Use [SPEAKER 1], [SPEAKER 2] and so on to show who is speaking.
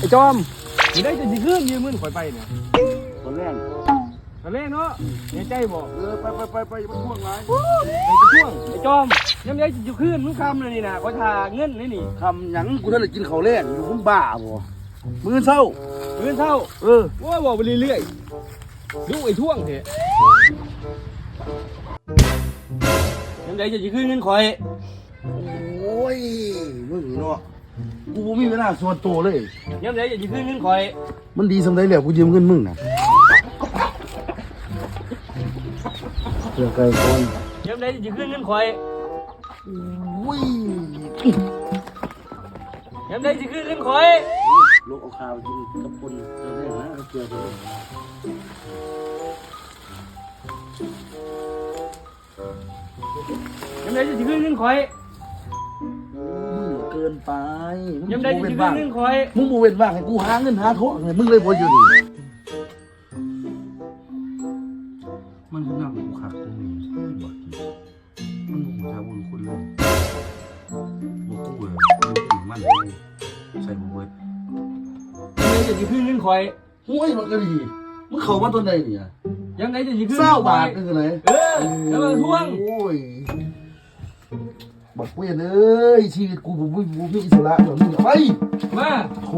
[SPEAKER 1] ไอ้จอมไม่ได้จะสิขึ้นยืมเงินข่อยไปเนี่ย
[SPEAKER 2] ตอนแรก
[SPEAKER 1] ตอนแรกเนาะในใจบอก
[SPEAKER 2] เออไปไปไปไปมันพ่วงไร
[SPEAKER 1] ไอ้ช่วงไอ้จอมยังไงจะขึ้นมึงคำเลยนี่นะข่อยทาเงินนี่นี่
[SPEAKER 2] คำหยังกูนั่นแหละกินข้าวแรกอยู่มึงบ้าบ่มื้อเช้า
[SPEAKER 1] เงินเท่า
[SPEAKER 2] เออ
[SPEAKER 1] ว่าบอกไปเรื่อยๆดูไอ้ช่วงเถอะยังไงจะสิขึ้นเงินข่อย
[SPEAKER 2] โอ้ยมึงนี่เนาะ กูบ่มีเวลาส่วนตัวเลย
[SPEAKER 1] ยังไงจะสิขึ้นเงินข่อย
[SPEAKER 2] มันดีสำได้แล้วกูยืมเงินมึงน่ะเจอไกลคน
[SPEAKER 1] ยังไงจะสิขึ้นเงินข่อย
[SPEAKER 2] โอ้ย
[SPEAKER 1] ยังไงจะขึ้นเงินข่อย
[SPEAKER 2] ลูกเอาข้าวกินกับคนเจอได้นะเจอได้
[SPEAKER 1] ยังไงจะสิขึ้นเงินข่อย
[SPEAKER 2] มึงเกิ นไปมึ
[SPEAKER 1] ยังไง
[SPEAKER 2] บ่
[SPEAKER 1] จะ
[SPEAKER 2] เว้
[SPEAKER 1] สิ
[SPEAKER 2] น
[SPEAKER 1] ขึ้
[SPEAKER 2] ว่านง
[SPEAKER 1] เงินข่อย
[SPEAKER 2] มึงบ่เว้นว่างให้กูหาเงินหาทองให้มึงเลยบ่อยู่นี่มันคือน้ำกูขาดตรงนี้บ่กินมันบ่ฮู้จักบุญคุณเลยบ่กูเลยมึงกินมันเลยใส่บ่เบิด
[SPEAKER 1] ยังไงจะสิขึ้นเงินข่อย
[SPEAKER 2] ห้วยมันก็ดีมึงเข้ามาตอนใดเนี่ย
[SPEAKER 1] ยังไงจะสิขึ้น
[SPEAKER 2] เศร้า
[SPEAKER 1] งินข่
[SPEAKER 2] บา
[SPEAKER 1] อย
[SPEAKER 2] ทนึงไหน
[SPEAKER 1] เออแล้วมาทวง
[SPEAKER 2] โอ้ย บักเวียนเอ้ยชีวิตกูบ่มีบ่มีอิสระแบบนี้ไป
[SPEAKER 1] มา
[SPEAKER 2] โถ